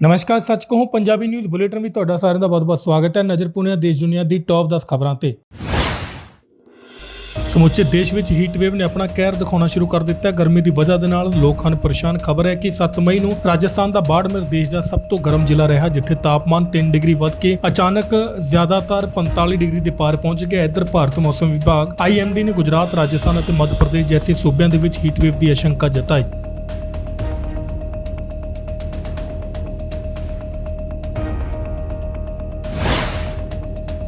ਨਮਸਕਾਰ, ਸੱਚ ਕਹੂੰ, ਪੰਜਾਬੀ ਨਿਊਜ਼ ਬੁਲੇਟਿਨ ਵਿੱਚ ਤੁਹਾਡਾ ਸਾਰਿਆਂ ਦਾ ਬਹੁਤ-ਬਹੁਤ ਸਵਾਗਤ ਹੈ ਨਜ਼ਰ ਪੁਣਿਆ ਦੇਸ਼ ਦੁਨੀਆ ਦੀ ਟੌਪ 10 ਖਬਰਾਂ ਤੇ। ਸਮੁੱਚੇ ਦੇਸ਼ ਵਿੱਚ ਹੀਟ ਵੇਵ ਨੇ ਆਪਣਾ ਕਹਿਰ ਦਿਖਾਉਣਾ ਸ਼ੁਰੂ ਕਰ ਦਿੱਤਾ ਗਰਮੀ ਦੀ ਵਜ੍ਹਾ ਦੇ ਨਾਲ ਲੋਕ ਹਨ ਪਰੇਸ਼ਾਨ। ਖਬਰ ਹੈ ਕਿ 7 ਮਈ ਨੂੰ ਰਾਜਸਥਾਨ ਦਾ ਬਾੜਮੇਰ ਦੇਸ਼ ਦਾ ਸਭ ਤੋਂ ਗਰਮ ਜ਼ਿਲ੍ਹਾ ਰਿਹਾ, ਜਿੱਥੇ ਤਾਪਮਾਨ 3 ਡਿਗਰੀ ਵੱਧ ਕੇ ਅਚਾਨਕ ਜ਼ਿਆਦਾਤਰ 45 ਡਿਗਰੀ ਦੇ ਪਾਰ ਪਹੁੰਚ ਗਿਆ। ਇੱਧਰ ਭਾਰਤ ਮੌਸਮ ਵਿਭਾਗ ਆਈਐਮਡੀ ਨੇ ਗੁਜਰਾਤ, ਰਾਜਸਥਾਨ ਅਤੇ ਮੱਧ ਪ੍ਰਦੇਸ਼ ਜੈਸੇ ਸੂਬਿਆਂ ਦੇ ਵਿੱਚ ਹੀਟ ਵੇਵ ਦੀ ਆਸ਼ੰਕਾ ਜਤਾਈ।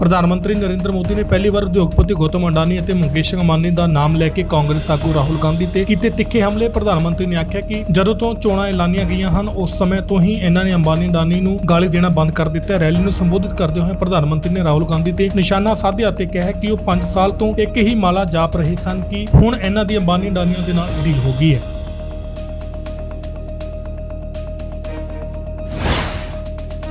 ਪ੍ਰਧਾਨ ਮੰਤਰੀ ਨਰਿੰਦਰ ਮੋਦੀ ਨੇ ਪਹਿਲੀ ਵਾਰ ਉਦਯੋਗਪਤੀ ਗੌਤਮ ਅੰਡਾਨੀ ਅਤੇ ਮੁਕੇਸ਼ ਅੰਬਾਨੀ ਦਾ ਨਾਮ ਲੈ ਕੇ ਕਾਂਗਰਸ ਆਗੂ ਰਾਹੁਲ ਗਾਂਧੀ ਤੇ ਕੀਤੇ ਤਿੱਖੇ ਹਮਲੇ, ਪ੍ਰਧਾਨ ਮੰਤਰੀ ਨੇ ਆਖਿਆ ਕਿ ਜਦੋਂ ਤੋਂ ਚੋਣਾਂ ਐਲਾਨੀਆਂ ਗਈਆਂ ਹਨ, ਉਸ ਸਮੇਂ ਤੋਂ ਹੀ ਇਹਨਾਂ ਨੇ ਅੰਬਾਨੀ ਅੰਡਾਨੀ ਨੂੰ ਗਾਲੀ ਦੇਣਾ ਬੰਦ ਕਰ ਦਿੱਤਾ। ਰੈਲੀ ਨੂੰ ਸੰਬੋਧਿਤ ਕਰਦੇ ਹੋਏ ਪ੍ਰਧਾਨ ਮੰਤਰੀ ਨੇ ਰਾਹੁਲ ਗਾਂਧੀ ਤੇ ਨਿਸ਼ਾਨਾ ਸਾਧਿਆ ਤੇ ਕਿਹਾ ਕਿ ਉਹ 5 ਸਾਲ ਤੋਂ ਇੱਕ ਹੀ ਮਾਲਾ ਜਾਪ ਰਹੇ ਸਨ ਕਿ ਹੁਣ ਇਹਨਾਂ ਦੀ ਅੰਬਾਨੀ ਅਡਾਨੀਆਂ ਦੇ ਨਾਲ ਡੀਲ ਹੋ ਗਈ ਹੈ।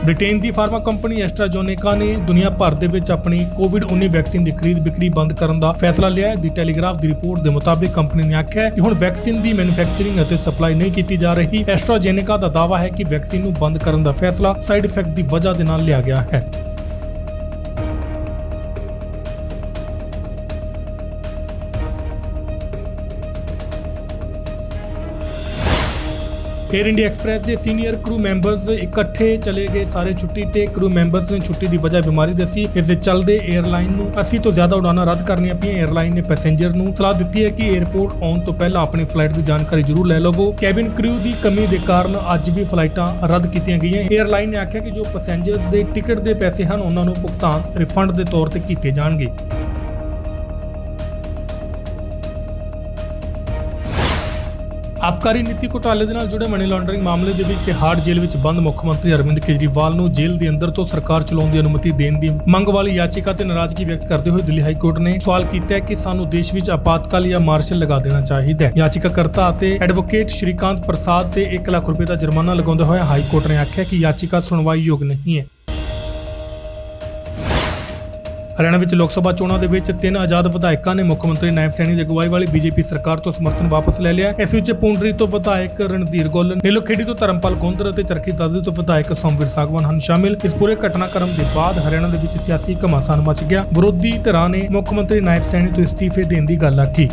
ਬ੍ਰਿਟੇਨ ਦੀ ਫਾਰਮਾ ਕੰਪਨੀ ਐਸਟਰਾਜੋਨੇਕਾ ਨੇ ਦੁਨੀਆ ਭਰ ਦੇ ਵਿੱਚ ਆਪਣੀ ਕੋਵਿਡ-19 ਵੈਕਸੀਨ ਦੀ ਖਰੀਦ ਵਿਕਰੀ ਬੰਦ ਕਰਨ ਦਾ ਫੈਸਲਾ ਲਿਆ ਹੈ। ਦੀ ਟੈਲੀਗ੍ਰਾਫ ਦੀ ਰਿਪੋਰਟ ਦੇ ਮੁਤਾਬਿਕ ਕੰਪਨੀ ਨੇ ਆਖਿਆ ਹੈ ਕਿ ਹੁਣ ਵੈਕਸੀਨ ਦੀ ਮੈਨੂਫੈਕਚਰਿੰਗ ਅਤੇ ਸਪਲਾਈ ਨਹੀਂ ਕੀਤੀ ਜਾ ਰਹੀ। ਐਸਟਰਾਜੇਨੇਕਾ ਦਾ ਦਾਅਵਾ ਹੈ ਕਿ ਵੈਕਸੀਨ ਨੂੰ ਬੰਦ ਕਰਨ ਦਾ ਫੈਸਲਾ ਸਾਈਡ ਇਫੈਕਟ ਦੀ ਵਜ੍ਹਾ ਦੇ ਨਾਲ ਲਿਆ ਗਿਆ ਹੈ। ਏਅਰ ਇੰਡੀਆ ਐਕਸਪ੍ਰੈਸ ਦੇ ਸੀਨੀਅਰ ਕਰੂ ਮੈਂਬਰਸ ਇਕੱਠੇ ਚਲੇ ਗਏ ਸਾਰੇ ਛੁੱਟੀ ਤੇ ਕਰੂ ਮੈਂਬਰਸ ਨੇ ਛੁੱਟੀ ਦੀ ਵਜ੍ਹਾ ਬਿਮਾਰੀ ਦੱਸੀ। ਇਸ ਦੇ ਚਲਦੇ ਏਅਰਲਾਈਨ ਨੂੰ 80 ਤੋਂ ਜ਼ਿਆਦਾ ਉਡਾਨਾਂ ਰੱਦ ਕਰਨੀਆਂ ਪਈਆਂ। ਏਅਰਲਾਈਨ ਨੇ ਪੈਸੇਂਜਰ ਨੂੰ ਸਲਾਹ ਦਿੱਤੀ ਹੈ ਕਿ ਏਅਰਪੋਰਟ ਆਉਣ ਤੋਂ ਪਹਿਲਾਂ ਆਪਣੀ ਫਲਾਈਟ ਦੀ ਜਾਣਕਾਰੀ ਜ਼ਰੂਰ ਲੈ ਲਵੋ। ਕੈਬਿਨ ਕਰੂ ਦੀ ਕਮੀ ਦੇ ਕਾਰਨ ਅੱਜ ਵੀ ਫਲਾਈਟਾਂ ਰੱਦ ਕੀਤੀਆਂ ਗਈਆਂ। ਏਅਰਲਾਈਨ ਨੇ ਆਖਿਆ ਕਿ ਜੋ ਪੈਸੇਂਜਰਸ ਦੇ ਟਿਕਟ ਦੇ ਪੈਸੇ ਹਨ, ਉਹਨਾਂ ਨੂੰ ਭੁਗਤਾਨ ਰਿਫੰਡ ਦੇ ਤੌਰ ਤੇ ਕੀਤੇ ਜਾਣਗੇ। ਆਬਕਾਰੀ ਨੀਤੀ ਘੁਟਾਲੇ ਦੇ ਨਾਲ ਜੁੜੇ ਮਨੀ ਲਾਂਡਰਿੰਗ ਮਾਮਲੇ ਦੇ ਵਿੱਚ ਤਿਹਾੜ ਜੇਲ੍ਹ ਵਿੱਚ ਬੰਦ ਮੁੱਖ ਮੰਤਰੀ ਅਰਵਿੰਦ ਕੇਜਰੀਵਾਲ ਨੂੰ ਜੇਲ੍ਹ ਦੇ ਅੰਦਰ ਤੋਂ ਸਰਕਾਰ ਚਲਾਉਣ ਦੀ ਅਨੁਮਤੀ ਦੇਣ ਦੀ ਮੰਗ ਵਾਲੀ ਯਾਚਿਕਾ ਤੇ ਨਾਰਾਜ਼ਗੀ ਵਿਅਕਤ ਕਰਦੇ ਹੋਏ ਦਿੱਲੀ ਹਾਈ ਕੋਰਟ ਨੇ ਸਵਾਲ ਕੀਤਾ ਹੈ ਕਿ ਸਾਨੂੰ ਦੇਸ਼ ਵਿੱਚ ਆਪਾਤਕਾਲ ਜਾਂ ਮਾਰਸ਼ਲ ਲਗਾ ਦੇਣਾ ਚਾਹੀਦਾ ਹੈ। ਯਾਚੀਕਾਕਰਤਾ ਅਤੇ ਐਡਵੋਕੇਟ ਸ਼੍ਰੀਕਾਂਤ ਪ੍ਰਸਾਦ ਤੇ 1 ਲੱਖ ਰੁਪਏ ਦਾ ਜੁਰਮਾਨਾ ਲਗਾਉਂਦੇ ਹੋਏ ਹਾਈ ਕੋਰਟ ਨੇ ਆਖਿਆ ਕਿ ਯਾਚਿਕਾ ਸੁਣਵਾਈ ਯੋਗ ਨਹੀਂ ਹੈ। ਹਰਿਆਣਾ ਵਿੱਚ ਲੋਕ ਸਭਾ ਚੋਣਾਂ ਦੇ ਵਿੱਚ ਤਿੰਨ ਆਜ਼ਾਦ ਵਿਧਾਇਕਾਂ ਨੇ ਮੁੱਖ ਮੰਤਰੀ ਨਾਇਬ ਸੈਣੀ ਦੀ ਅਗਵਾਈ ਵਾਲੀ ਬੀਜੇਪੀ ਸਰਕਾਰ ਤੋਂ ਸਮਰਥਨ ਵਾਪਸ ਲੈ ਲਿਆ। ਇਸ ਵਿੱਚ ਪੂੰਡਰੀ ਤੋਂ ਵਿਧਾਇਕ ਰਣਧੀਰ ਗੋਲਨ ਨੀਲੋਖੇੜੀ ਤੋਂ ਧਰਮਪਾਲ ਗੋਂਦਰ ਅਤੇ ਚਰਖੀ ਦਾਦੀ ਤੋਂ ਵਿਧਾਇਕ ਸੋਮਵੀਰ ਸਾਗਵਾਨ ਹਨ ਸ਼ਾਮਿਲ। ਇਸ ਪੂਰੇ ਘਟਨਾਕ੍ਰਮ ਦੇ ਬਾਅਦ ਹਰਿਆਣਾ ਦੇ ਵਿੱਚ ਸਿਆਸੀ ਘਮਾਸਾਨ ਮਚ ਗਿਆ। ਵਿਰੋਧੀ ਧਿਰਾਂ ਨੇ ਮੁੱਖ ਮੰਤਰੀ ਨਾਇਬ ਸੈਣੀ ਤੋਂ ਅਸਤੀਫੇ ਦੇਣ ਦੀ ਗੱਲ ਆਖੀ।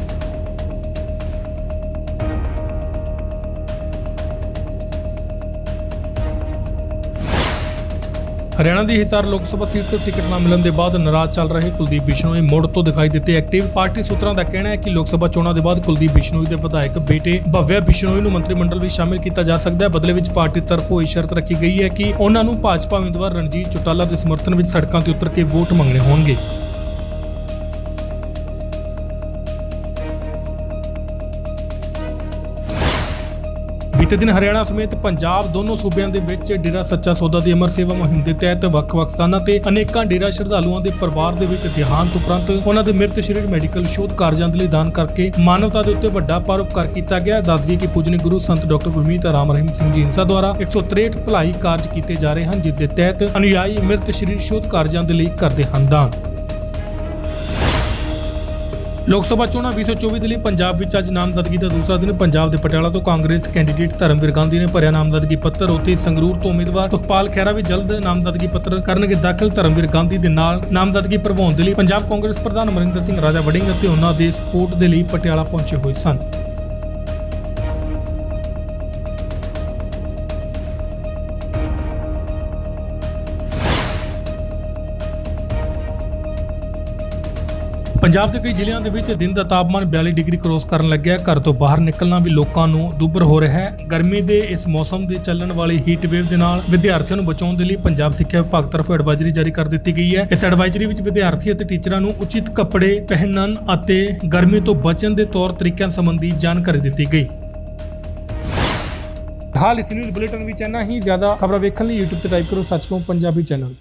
ਹਰਿਆਣਾ ਦੀ ਹਿਸਾਰ ਲੋਕ ਸਭਾ ਸੀਟ ਤੋਂ ਟਿਕਟ ਨਾ ਮਿਲਣ ਦੇ ਬਾਅਦ ਨਾਰਾਜ਼ ਚੱਲ ਰਹੇ ਕੁਲਦੀਪ ਬਿਸ਼ਨੋਈ। ਮੁੜ ਤੋਂ ਦਿਖਾਈ ਦਿੱਤੇ ਐਕਟਿਵ ਪਾਰਟੀ ਸੂਤਰਾਂ ਦਾ ਕਹਿਣਾ ਹੈ ਕਿ ਲੋਕ ਸਭਾ ਚੋਣਾਂ ਦੇ ਬਾਅਦ ਕੁਲਦੀਪ ਬਿਸ਼ਨੋਈ ਦੇ ਵਿਧਾਇਕ ਬੇਟੇ ਭਵਿਆ ਬਿਸ਼ਨੋਈ ਨੂੰ ਮੰਤਰੀ ਮੰਡਲ ਵਿੱਚ ਸ਼ਾਮਿਲ ਕੀਤਾ ਜਾ ਸਕਦਾ ਹੈ। ਬਦਲੇ ਵਿੱਚ ਪਾਰਟੀ ਤਰਫੋਂ ਇਹ ਸ਼ਰਤ ਰੱਖੀ ਗਈ ਹੈ ਕਿ ਉਹਨਾਂ ਨੂੰ ਭਾਜਪਾ ਉਮੀਦਵਾਰ ਰਣਜੀਤ ਚੁਟਾਲਾ ਦੇ ਸਮਰਥਨ ਵਿੱਚ ਸੜਕਾਂ ਤੇ ਉਤਰ ਕੇ ਵੋਟ ਮੰਗਣੇ ਹੋਣਗੇ। ਬੀਤੇ ਦਿਨ ਹਰਿਆਣਾ ਸਮੇਤ ਪੰਜਾਬ ਦੋਨੋਂ ਸੂਬਿਆਂ ਦੇ ਵਿੱਚ ਡੇਰਾ ਸੱਚਾ ਸੌਦਾ ਦੀ ਅਮਰ ਸੇਵਾ ਮੁਹਿੰਮ ਦੇ ਤਹਿਤ ਵੱਖ-ਵੱਖ ਸਥਾਨਾਂ ਤੇ ਅਨੇਕਾਂ ਡੇਰਾ ਸ਼ਰਧਾਲੂਆਂ ਦੇ ਪਰਿਵਾਰ ਦੇ ਵਿੱਚ ਦੇਹਾਂਤ ਉਪਰੰਤ ਉਹਨਾਂ ਦੇ ਮ੍ਰਿਤ ਸਰੀਰ ਮੈਡੀਕਲ ਸ਼ੋਧ ਕਾਰਜਾਂ ਦੇ ਲਈ ਦਾਨ ਕਰਕੇ ਮਾਨਵਤਾ ਦੇ ਉੱਤੇ ਵੱਡਾ ਪਰਉਪਕਾਰ ਕੀਤਾ ਗਿਆ। ਦੱਸਦੀ ਕਿ ਪੂਜਨੀ ਗੁਰੂ ਸੰਤ ਡਾਕਟਰ ਗੁਰਮੀਤ ਰਾਮ ਰਹੀਮ ਸਿੰਘ ਜੀ ਇੰਸਾ ਦੁਆਰਾ 163 ਭਲਾਈ ਕਾਰਜ ਕੀਤੇ ਜਾ ਰਹੇ ਹਨ, ਜਿਸ ਦੇ ਤਹਿਤ ਅਨੁਯਾਈ ਮ੍ਰਿਤ ਸਰੀਰ ਸ਼ੋਧ ਕਾਰਜਾਂ ਦੇ ਲਈ ਕਰਦੇ ਹਨ ਦਾਨ। ਲੋਕ ਸਭਾ ਚੋਣਾਂ 2024 ਦੇ ਲਈ ਪੰਜਾਬ ਵਿੱਚ ਅੱਜ ਨਾਮਜ਼ਦਗੀ ਦਾ ਦੂਸਰਾ ਦਿਨ। ਪੰਜਾਬ ਦੇ ਪਟਿਆਲਾ ਤੋਂ ਕਾਂਗਰਸ ਕੈਂਡੀਡੇਟ ਧਰਮਵੀਰ ਗਾਂਧੀ ਨੇ ਭਰਿਆ ਨਾਮਜ਼ਦਗੀ ਪੱਤਰ। ਉੱਤੇ ਸੰਗਰੂਰ ਤੋਂ ਉਮੀਦਵਾਰ ਸੁਖਪਾਲ ਖਹਿਰਾ ਵੀ ਜਲਦ ਨਾਮਜ਼ਦਗੀ ਪੱਤਰ ਕਰਨਗੇ ਦਾਖਲ। ਧਰਮਵੀਰ ਗਾਂਧੀ ਦੇ ਨਾਲ ਨਾਮਜ਼ਦਗੀ ਭਰਵਾਉਣ ਦੇ ਲਈ ਪੰਜਾਬ ਕਾਂਗਰਸ ਪ੍ਰਧਾਨ ਅਮਰਿੰਦਰ ਸਿੰਘ ਰਾਜਾ ਵੜਿੰਗ ਅਤੇ ਉਹਨਾਂ ਦੇ ਸਪੋਰਟ ਦੇ ਲਈ ਪਟਿਆਲਾ ਪਹੁੰਚੇ ਹੋਏ ਸਨ। ਪੰਜਾਬ ਦੇ ਕਈ ਜ਼ਿਲ੍ਹਿਆਂ ਦੇ ਵਿੱਚ ਦਿਨ ਦਾ ਤਾਪਮਾਨ 42 ਡਿਗਰੀ ਕ੍ਰੋਸ ਕਰਨ ਲੱਗਿਆ ਘਰ ਤੋਂ ਬਾਹਰ ਨਿਕਲਣਾ ਵੀ ਲੋਕਾਂ ਨੂੰ ਦੁੱਭਰ ਹੋ ਰਿਹਾ ਹੈ। ਗਰਮੀ ਦੇ ਇਸ ਮੌਸਮ ਦੇ ਚੱਲਣ ਵਾਲੀ ਹੀਟ ਵੇਵ ਦੇ ਨਾਲ ਵਿਦਿਆਰਥੀਆਂ ਨੂੰ ਬਚਾਉਣ ਦੇ ਲਈ ਪੰਜਾਬ ਸਿੱਖਿਆ ਵਿਭਾਗ ਤਰਫੋਂ ਐਡਵਾਈਜ਼ਰੀ ਜਾਰੀ ਕਰ ਦਿੱਤੀ ਗਈ ਹੈ। ਇਸ ਐਡਵਾਈਜ਼ਰੀ ਵਿੱਚ ਵਿਦਿਆਰਥੀ ਅਤੇ ਟੀਚਰਾਂ ਨੂੰ ਉਚਿਤ ਕੱਪੜੇ ਪਹਿਨਣ ਅਤੇ ਗਰਮੀ ਤੋਂ ਬਚਣ ਦੇ ਤੌਰ ਤਰੀਕਿਆਂ ਸੰਬੰਧੀ ਜਾਣਕਾਰੀ ਦਿੱਤੀ ਗਈ। ਹਾਲ ਇਸ ਨਿਊਜ਼ ਬੁਲੇਟਿਨ ਵਿੱਚ ਇੰਨਾ ਹੀ। ਜ਼ਿਆਦਾ ਖਬਰਾਂ ਵੇਖਣ ਲਈ YouTube ਤੇ ਟਾਈਪ ਕਰੋ ਸੱਚ ਪੰਜਾਬੀ ਚੈਨਲ